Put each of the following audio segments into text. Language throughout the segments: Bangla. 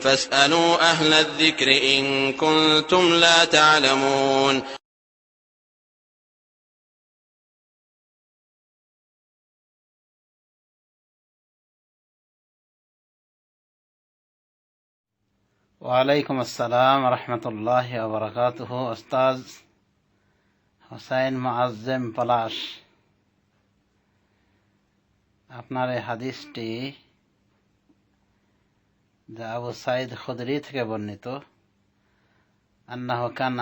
فاسألوا أهل الذكر إن كنتم لا تعلمون ওয়ালাইকুম আসসালাম রহমতুল্লাহ বরকাতুহ ওস্তাজ হোসাইন মুআজ্জেম পলাশ আপনার এই হাদিসটি যা আবু সাইদ খুদরি থেকে বর্ণিত أنه كان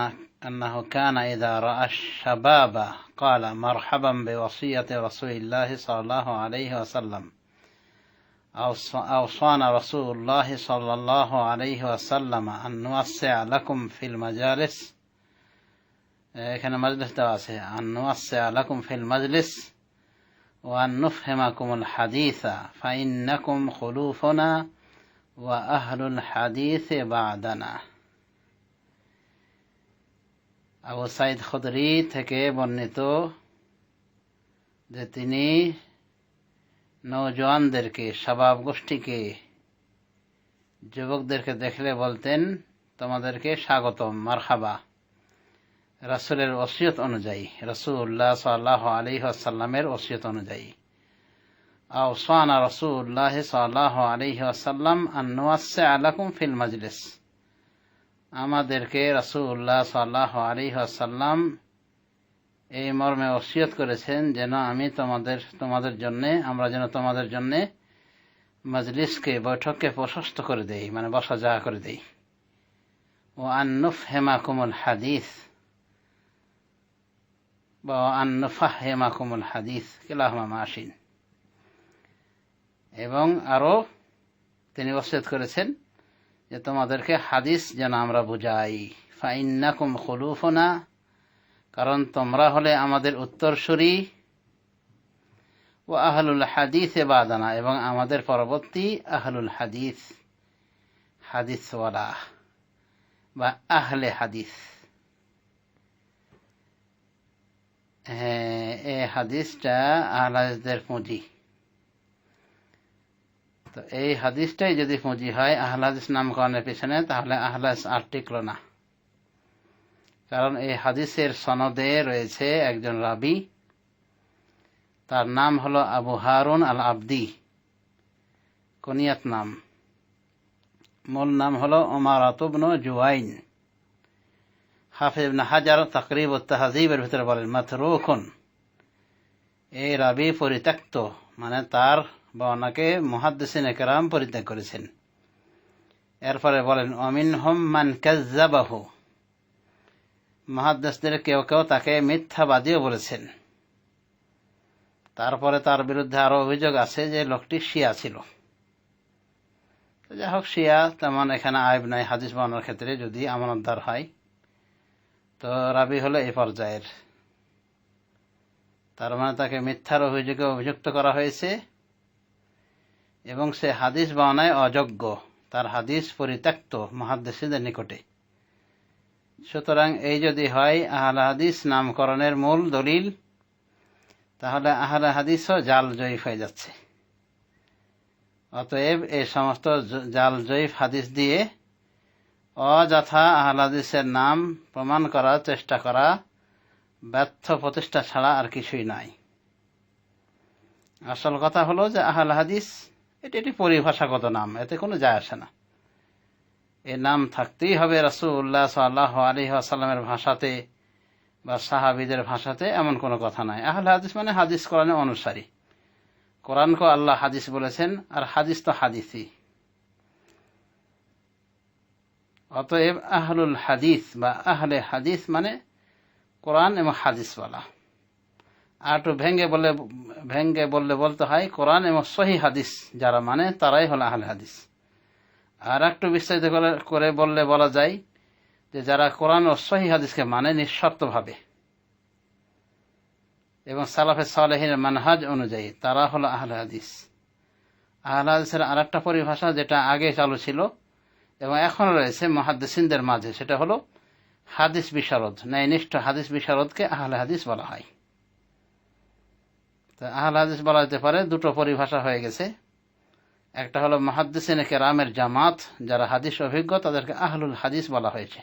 أنه كان إذا رأى الشباب قال مرحبا بوصية رسول الله صلى الله عليه وسلم أوصانا رسول الله صلى الله عليه وسلم أن نوسع لكم في المجالس كان مجلس دواسه أن نوسع لكم في المجلس وأن نفهمكم الحديث فإنكم خلوفنا ওয়া সাইদ খুদরি থেকে বর্ণিত যে তিনি নৌজওয়ানদেরকে সবাব গোষ্ঠীকে, যুবকদেরকে দেখলে বলতেন, তোমাদেরকে স্বাগতম মারখাবা রাসুলের ওসিয়ত অনুযায়ী রসুল্লাহ সাল্লাহ আলী আসাল্লামের ওসিয়ত অনুযায়ী। আওসানা রসুল্লাহ সাল্লাহ আলী আসাল্লাম আন্নুয়াসে আলাকুম ফিল মাজলিস। আমাদেরকে রসুল্লাহ সাল্লাহ আলী আসাল্লাম এই মর্মে ওসিয়ত করেছেন যেন আমি তোমাদের তোমাদের জন্য, আমরা যেন তোমাদের জন্য মজলিসকে, বৈঠককে প্রশস্ত করে দেই মানে বসা যাওয়া করে দেই। ও আন্নুফ হেমা হাদিস। বা আন্নুফাহ হেমা হাদিস, কিলাহমা মাসিন এবং আরও তিনি ওসিয়ত করেছেন যে তোমাদেরকে হাদিস যেন আমরা বুঝাই। ফাইন্নাকুম খুলুফনা, কারণ তোমরা হলে আমাদের উত্তরসূরি। ও আহলুল হাদিস এ বাদানা, এবং আমাদের পরবর্তী আহলুল হাদিস, হাদিসওয়ালা বা আহলে হাদিস। হ্যাঁ এ হাদিসটা আহলাদের পুঁজি। তো এই হাদিসটাই যদি পুঁজি হয়, আহলাদিস নামকরণের পিছনে, তাহলে আহলাদিস আর টিকল না। কারণ এই হাদিসের সনদে রয়েছে একজন রাবি, তার নাম হলো আবু হারুন আল আবদি কনিয়াত নাম। মূল নাম হলো ওমার আতুবন জুয়াইন। হাফিজ হাজার তাকরিব তাহাজিবের ভিতরে বলেন মাথরুখন এই রাবি পরিত্যক্ত মানে তার বা ওনাকে মহাদ্দেসিন একরাম পরিত্যাগ করেছেন। এরপরে বলেন অমিন হোম মান কাজ্জাবাহু। মহাদ্দেশদের কেউ কেউ তাকে মিথ্যাবাদীও বলেছেন। তারপরে তার বিরুদ্ধে আরও অভিযোগ আছে যে লোকটি শিয়া ছিল। যাই হোক, শিয়া তেমন এখানে আয়ব নাই, হাদিস বানানোর ক্ষেত্রে যদি আমানতদার হয়। তো রাবি হলো এই পর্যায়ের। তার মানে তাকে মিথ্যার অভিযোগে অভিযুক্ত করা হয়েছে। এবং সে হাদিস বানায় অযোগ্য। তার হাদিস পরিত্যক্ত মহাদ্দেশীদের নিকটে। সুতরাং এই যদি হয়, আহলে হাদিস নামকরণের মূল দলিল, তাহলে আহলে হাদিসও জাল জয়ীফ হয়ে যাচ্ছে। অতএব এই সমস্ত জাল জয়ীফ হাদিস দিয়ে অযথা আহলে হাদিসের নাম প্রমাণ করার চেষ্টা করা ব্যর্থ প্রতিষ্ঠা ছাড়া আর কিছুই নাই। আসল কথা হলো যে আহলে হাদিস এটি একটি পরিভাষাগত নাম, এতে কোনো যায় আসে না। এ নাম থাকতেই হবে রসুল্লাহ সাল্লাহ আলী আসাল্লামের ভাষাতে বা সাহাবিদের ভাষাতে এমন কোনো কথা নাই। আহলে হাদিস মানে হাদিস কোরআনে অনুসারী। কোরআনকে আল্লাহ হাদিস বলেছেন, আর হাদিস তো হাদিসই। অতএব আহলুল হাদিস বা আহলে হাদিস মানে কোরআন এবং হাদিসওয়ালা একটু ভেঙ্গে বলে, ভেঙ্গে বললে বলতে হয়, কোরআন এবং সহি হাদিস যারা মানে তারাই হলো আহলে হাদিস। আর একটু বিস্তারিত করে বললে বলা যায় যে যারা কোরআন ও সহি হাদিসকে মানে নিঃশর্তভাবে এবং সালাফে সালেহিনের মানহাজ অনুযায়ী, তারা হলো আহলে হাদিস। আহলে হাদিসের আর একটা পরিভাষা যেটা আগে চালু ছিল এবং এখনও রয়েছে মহাদ্দেসিনদের মাঝে, সেটা হলো হাদিস বিশারদ, ন্যায়নিষ্ঠ হাদিস বিশারদকে আহলে হাদিস বলা হয়। তা আহলে হাদিস বলা যেতে পারে দুটো পরিভাষা হয়ে গেছে। একটা হলো মহাদ্দিসিন কেরামের জামাত, যারা হাদিস অভিজ্ঞ, তাদেরকে আহলুল হাদিস বলা হয়েছে।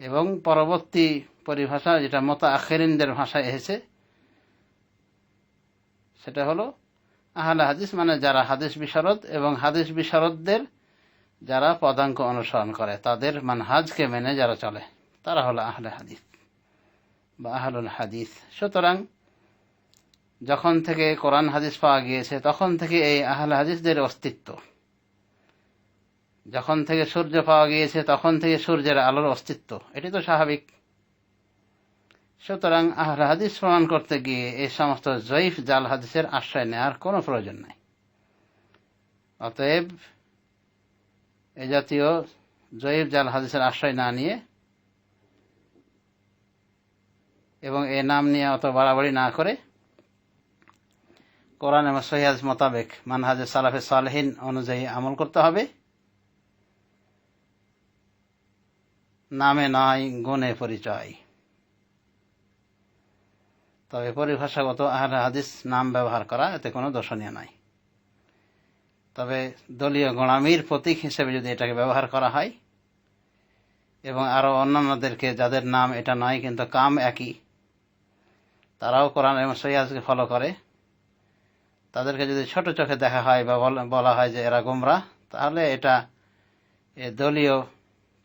এবং পরবর্তী পরিভাষা যেটা মত আখেরিনদের ভাষায় এসেছে, সেটা হলো আহলে হাদিস মানে যারা হাদিস বিশারদ এবং হাদিস বিশারদদের যারা পদাঙ্ক অনুসরণ করে, তাদের মানহাজকে মেনে যারা চলে, তারা হলো আহলে হাদিস। বা আহলুল হাদিস। সুতরাং যখন থেকে কোরআন হাদিস পাওয়া গিয়েছে, তখন থেকে এই আহল হাদিসদের অস্তিত্ব। যখন থেকে সূর্য পাওয়া গিয়েছে, তখন থেকে সূর্যের আলোর অস্তিত্ব। এটি তো স্বাভাবিক। সুতরাং আহলে হাদিস প্রমাণ করতে গিয়ে এই সমস্ত জয়ীফ জাল হাদিসের আশ্রয় নেওয়ার কোনো প্রয়োজন নাই। অতএব এ জাতীয় জয়ীফ জাল হাদিসের আশ্রয় না নিয়ে এবং এ নাম নিয়ে অত বাড়াবাড়ি না করে কোরআন এবং সহিহাজ মোতাবেক মানহাজে সালাফে সালহীন অনুযায়ী আমল করতে হবে। নামে নয় গুণে পরিচয়। তবে পরিভাষাগত আহলে হাদিস নাম ব্যবহার করা, এতে কোনো দর্শনীয় নয় তবে দলীয় গোড়ামির প্রতীক হিসেবে যদি এটাকে ব্যবহার করা হয়, এবং আরও অন্যান্যদেরকে যাদের নাম এটা নয়, কিন্তু কাম একই তারাও কোরআন এবং সৈয়াজকে ফলো করে। তাদেরকে যদি ছোট চোখে দেখা হয় বা বলা হয় যে এরা গোমরা, তাহলে এটা এ দলীয়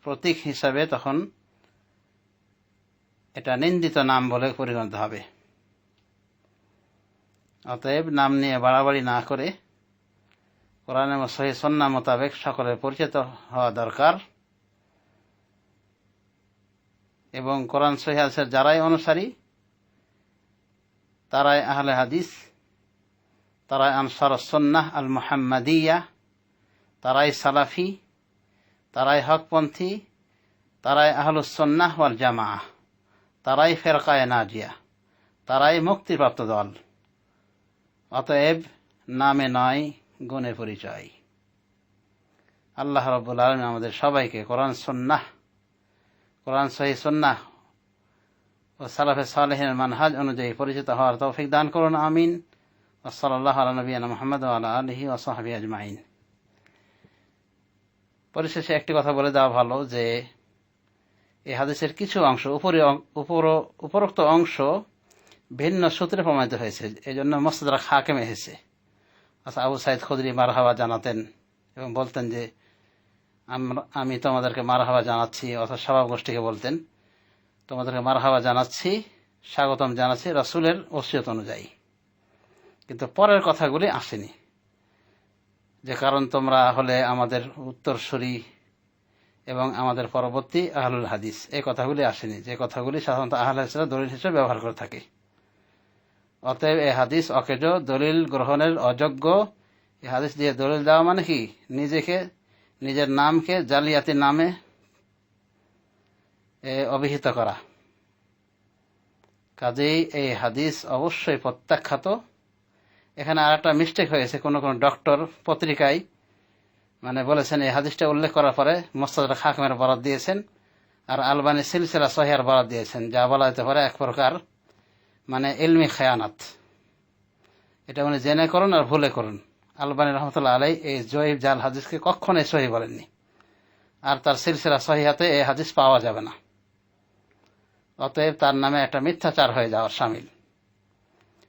প্রতীক হিসাবে তখন এটা নিন্দিত নাম বলে পরিগণিত হবে। অতএব নাম নিয়ে বাড়াবাড়ি না করে কোরআন এবং সহি সন্না মোতাবেক সকলের পরিচিত হওয়া দরকার এবং কোরআন সহিহাসের যারাই অনুসারী তারাই আহলে হাদিস তারাই আনসার সন্নাহ আল মোহাম্মদিয়া তারাই সালাফি তারাই হকপন্থী তারাই আহলুসন্নাহ ওয়াল জামা তারাই ফেরকায় নাজিয়া তারাই মুক্তিপ্রাপ্ত দল। অতএব নামে নয়, গুণে পরিচয়। আল্লাহ রব্বুল আলম আমাদের সবাইকে কোরআন সন্ন্যাহ কোরআন সহি সন্ন্যাহ ও সালাফে সালেহিনের মানহাজ অনুযায়ী পরিচিত হওয়ার তৌফিক দান করুন, আমিন। ওসলাল্লাহ আলা নবীনা মোহাম্মদ আল্লাহ আলহি ওসাহাবি আজমাইন। পরিশেষে একটি কথা বলে দেওয়া ভালো যে এই হাদিসের কিছু অংশ উপরে উপরোক্ত অংশ ভিন্ন সূত্রে প্রমাণিত হয়েছে এই জন্য মস্তদরা খাকেম এসেছে। আচ্ছা আবু সাইদ খুদরি মারহাবা জানাতেন এবং বলতেন যে আমি তোমাদেরকে মারহাবা জানাচ্ছি, অর্থাৎ স্বভাব গোষ্ঠীকে বলতেন। তোমাদেরকে মারহাবা জানাচ্ছি, স্বাগতম জানাচ্ছি রসুলের ওসিয়ত অনুযায়ী। কিন্তু পরের কথাগুলি আসেনি। যে কারণ তোমরা হলে আমাদের উত্তরসূরি এবং আমাদের পরবর্তী আহলুল হাদিস। এই কথাগুলি আসেনি। যে কথাগুলি সাধারণত আহল হাদিসরা দলিল হিসেবে ব্যবহার করে থাকে। অতএব এই হাদিস অকেজ, দলিল গ্রহণের অযোগ্য। এই হাদিস দিয়ে দলিল দেওয়া মানে কি? নিজেকে, নিজের নামকে জালিয়াতি নামে অভিহিত করা। কাজেই এই হাদিস অবশ্যই প্রত্যাখ্যাত। এখানে আর একটা মিস্টেক হয়েছে, কোনো কোনো ডক্টর পত্রিকায় মানে বলেছেন এই হাদিসটা উল্লেখ করার পরে মোস্তাদ খাকমের বরাদ দিয়েছেন, আর আলবানি সিলসিলা সহিয়ার বরাদ দিয়েছেন, যা বলা যেতে পারে এক প্রকার মানে এলমি খেয়ানাত। এটা উনি জেনে করুন আর ভুলে করুন। আলবানী রহমতুল্লাহ আলাই এই জয়ীব জাল হাদিসকে কখনোই সহি বলেননি। আর তার সিলসিলা সহিহাতে এই হাদিস পাওয়া যাবে না। অতএব তার নামে একটা মিথ্যাচার হয়ে যাওয়ার সামিল।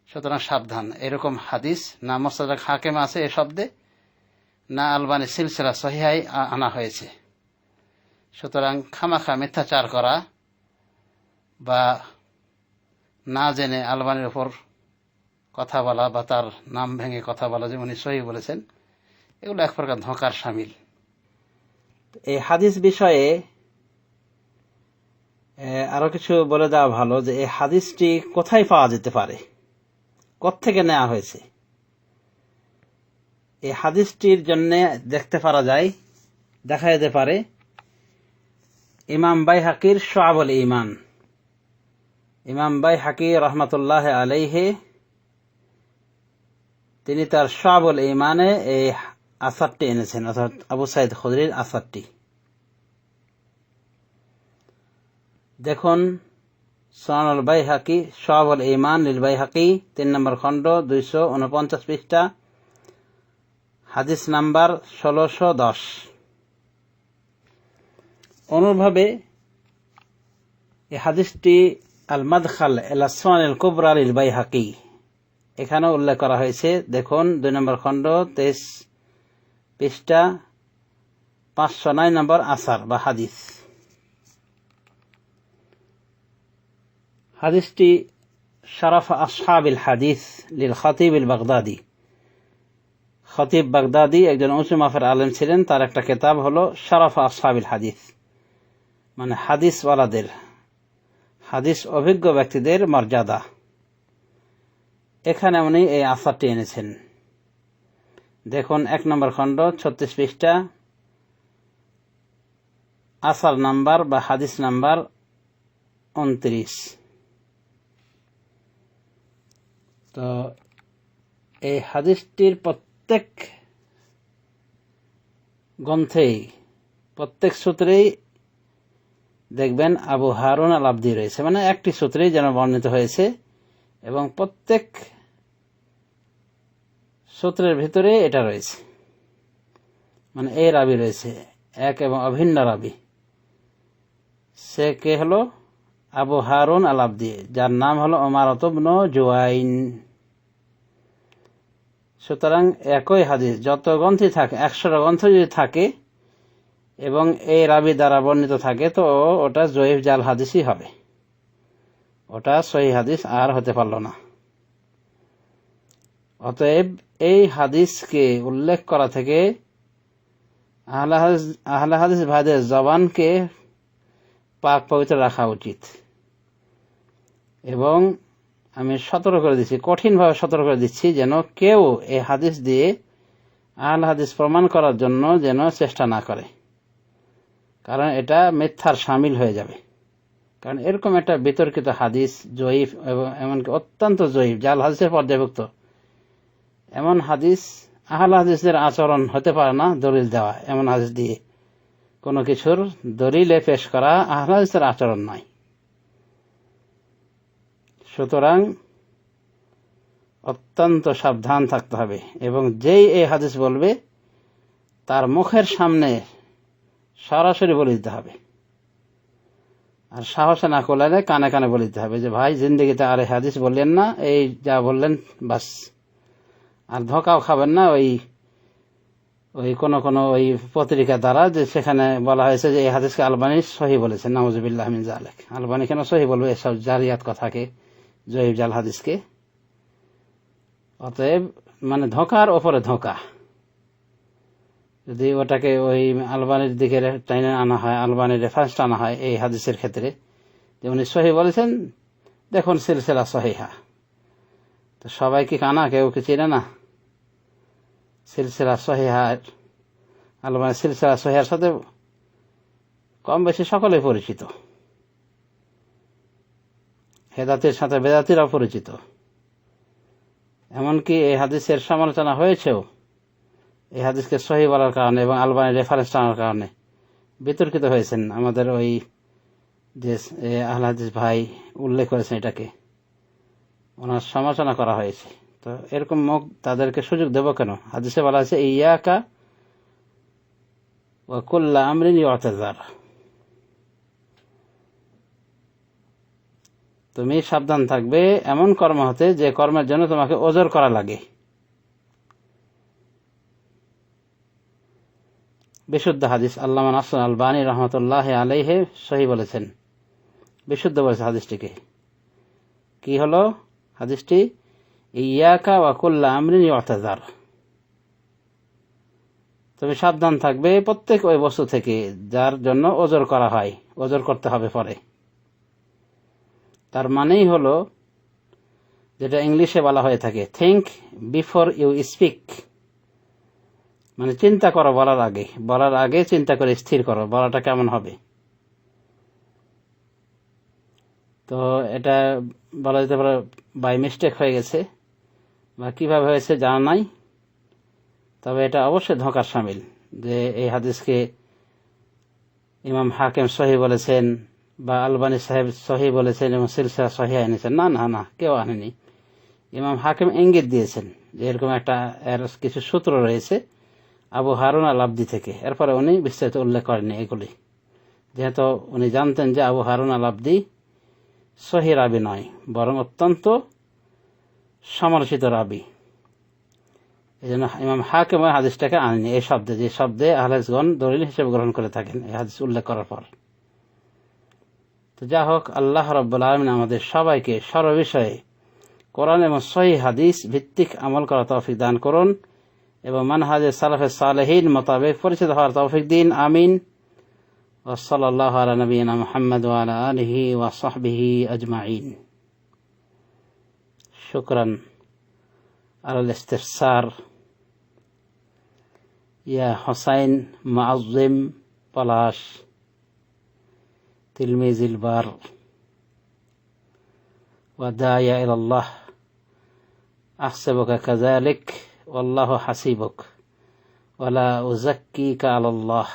সুতরাং সাবধান, এরকম হাদিস না মোস্তাদ হাকেম আছে এ শব্দে, না আলবানি সিলসিলা সহিহাই আনা হয়েছে। সুতরাং খামাখা মিথ্যাচার করা বা না জেনে আলবানির ওপর কথা বলা বা তার নাম ভেঙে কথা বলা যে উনি সহি বলেছেন, এগুলো এক প্রকার ধোঁকার সামিল। এই হাদিস বিষয়ে আরও কিছু বলে দেওয়া ভালো যে এই হাদিসটি কোথায় পাওয়া যেতে পারে? থেকে নেওয়া হয়েছে? এই হাদিসটির জন্য দেখতে পারা যায়, দেখা যেতে পারে ইমাম বাই হাকির সোয়াবল ইমান ইমাম বাই হাকি রহমতুল্লাহ আলাইহে, তিনি তার সোয়াবল ইমানে এই আসারটি এনেছেন, অর্থাৎ আবু সাইদ খুদরির আসারটি দেখুন সোনানুল বাই হাকি সোহাবুল ইমান লিল বাই হাকি তিন নম্বর খণ্ড, দুইশো উনপঞ্চাশ পৃষ্ঠা, হাদিস নাম্বার ষোলোশো দশ। অনুরূপভাবে এই হাদিসটি আল মাদখাল এলাসমান এল কুবরা লিল বাই হাকি এখানেও উল্লেখ করা হয়েছে, দেখুন, দুই নম্বর খণ্ড, তেইশ পৃষ্ঠা, পাঁচশো নয় নম্বর আসার বা হাদিস। হাদিসটি শরফ আসহাবিল হাদিস লিল খতিব ইল বাগদাদি। খতিব বাগদাদি একজন উঁচু মাফের আলেম ছিলেন, তার একটা কেতাব হলো শরফ আসহাবিল হাদিস। মানে হাদিসওয়ালাদের, হাদিস অভিজ্ঞ ব্যক্তিদের মর্যাদা। এখানে উনি এই আসারটি এনেছেন। দেখুন, এক নম্বর খণ্ড, ছত্রিশ পৃষ্ঠা। আসার নাম্বার বা হাদিস নাম্বার উনত্রিশ। তো এই হাদিসটির প্রত্যেক গ্রন্থেই, প্রত্যেক সূত্রেই দেখবেন আবু হারুন আল আব্দি রয়েছে। মানে একটি সূত্রেই যেন বর্ণিত হয়েছে এবং প্রত্যেক সূত্রের ভিতরে এটা রয়েছে। মানে এই রাবি রয়েছে, এক এবং অভিন্ন রাবি। সে কে হলো? আবু হারুন আল আব্দি যার নাম হলো ওমার অতবন জুয়াইন। সুতরাং একই হাদিস, যত গ্রন্থই থাকে, একশোটা গ্রন্থ যদি থাকে এবং এই রাবি দ্বারা বর্ণিত থাকে, তো ওটা জয়ীফ জাল হাদিসই হবে। ওটা সহি হাদিস আর হতে পারল না। অতএব এই হাদিসকে উল্লেখ করা থেকে আহলে হাদিস ভাইদের জবানকে পাক পবিত্র রাখা উচিত। এবং আমি সতর্ক করে দিচ্ছি, কঠিনভাবে সতর্ক করে দিচ্ছি যেন কেউ এই হাদিস দিয়ে আহলে হাদিস প্রমাণ করার জন্য যেন চেষ্টা না করে। কারণ এটা মিথ্যার সামিল হয়ে যাবে। কারণ এরকম একটা বিতর্কিত হাদিস, জয়ীফ এবং এমনকি অত্যন্ত জয়ীফ জাল হাদিসের পর্যায়ভুক্ত, এমন হাদিস, আহল হাদিসের আচরণ হতে পারে না দলিল দেওয়া, এমন হাদিস দিয়ে কোনো কিছুর দলিলে পেশ করা আহল হাদিসের আচরণ নয়। সুতরাং অত্যন্ত সাবধান থাকতে হবে এবং যেই এই হাদিস বলবে, তার মুখের সামনে সরাসরি বলে দিতে হবে। আর সাহসে না করলে কানে কানে বলে দিতে হবে যে, ভাই, জিন্দগিতে আর এই হাদিস বললেন না, এই যা বললেন, বাস। আর ধোকাও খাবেন না, ওই ওই কোন কোনো ওই পত্রিকা দ্বারা যে সেখানে বলা হয়েছে যে, এই হাদিসকে আলবানি সহি বলেছে নওয়াজবিল্লাহ জালেক আলবানি কেন সহি বলবে? এসব জারিয়াত কথাকে জয়ীব জাল হাদিসকে। অতএব মানে ধোকার ওপরে ধোকা। যদি ওটাকে ওই আলবানির দিকে টাইনে আনা হয়, আলবানির রেফারেন্স আনা হয় এই হাদিসের ক্ষেত্রে, যে উনি সহি বলেছেন, দেখুন সিলসিলা সহিহা। তো সবাই কি কানা? কেউ কি চিনে না? সিলসিলা সহিহার আলবানি সিলসিলা সহিহার সাথে কম বেশি সকলে পরিচিত। হেদাতির সাথে বেদাতিরাও পরিচিত। এমনকি এই হাদিসের সমালোচনা হয়েছেও, এই হাদিসকে সহি বলার কারণে এবং আলবানি রেফারেন্স টানার কারণে বিতর্কিত হয়েছেন আমাদের ওই যে আহল হাদিস ভাই উল্লেখ করেছেন এটাকে। ওনার সমালোচনা করা হয়েছে। তো এরকম মুখ তাদেরকে সুযোগ দেব কেন? হাদিসে বলা হয়েছে ইয়াকা ও কুল্লা আমরিন অতেজার তুমি সাবধান থাকবে, এমন কর্ম হতে যে কর্মের জন্য তোমাকে ওজোর করা লাগে। বিশুদ্ধ হাদিস আল্লাহ আসন আলবানী রহমতুল্লাহ আলাইহে সহি বলেছেন। বিশুদ্ধ বলেছে হাদিসটিকে। কি হলো? হাদিসটি ইয়াকা ওয়াকুল্লা আমরিন অর্থাজার তুমি সাবধান থাকবে প্রত্যেক ওই বস্তু থেকে যার জন্য ওজোর করা হয়। ওজোর করতে হবে পরে। তার মানেই হলো যেটা ইংলিশে বলা হয়ে থাকে থিঙ্ক বিফোর ইউ স্পিক মানে চিন্তা করো বলার আগে। বলার আগে চিন্তা করে স্থির করো, বলাটা কেমন হবে? তো এটা বলা যেতে পারে বাই মিস্টেক হয়ে গেছে। বা কীভাবে হয়েছে জানা নাই। তবে এটা অবশ্যই ধোকার সামিল যে এই হাদিসকে ইমাম হাকিম সহি বলেছেন বা আলবানী সাহেব সহি বলেছেন এবং সিলসিলা সহি এনেছেন না না না, কেউ আনেনি। ইমাম হাকিম ইঙ্গিত দিয়েছেন যে এরকম একটা এর কিছু সূত্র রয়েছে আবু হারুন আল আব্দি থেকে। এরপরে উনি বিস্তারিত উল্লেখ করেননি এগুলি। যেহেতু উনি জানতেন যে আবু হারুন আল আব্দি সহি রাবি নয়, বরং অত্যন্ত সমালোচিত রাবি। এই জন্য ইমাম হাকিম হাদিসটাকে আনেনি এই শব্দে, যে শব্দে আহলেসগণ দলিল হিসেবে গ্রহণ করে থাকেন, এই হাদিস উল্লেখ করার পর। তো যা হোক, আল্লাহ রব্বুল আলমিন আমাদের সবাইকে সর্ববিষয়ে কোরআন এবং সহি হাদিস ভিত্তিক আমল করা তৌফিক দান করুন এবং মানহাজে সালাফে সালেহীন মোতাবেক পরিচিত হওয়ার তৌফিক দিন। আমিন। ওসলাল্লাহ আলা নবীনা মোহাম্মদ আলা আলহি ওয়াসবিহি আজমাইন। শুক্রান আল ইস্তেফসার ইয়া হোসাইন মাউজিম পলাশ। تلميذ البار. وداعي إلى الله. أحسبك كذلك. والله حسيبك. ولا أزكيك على الله.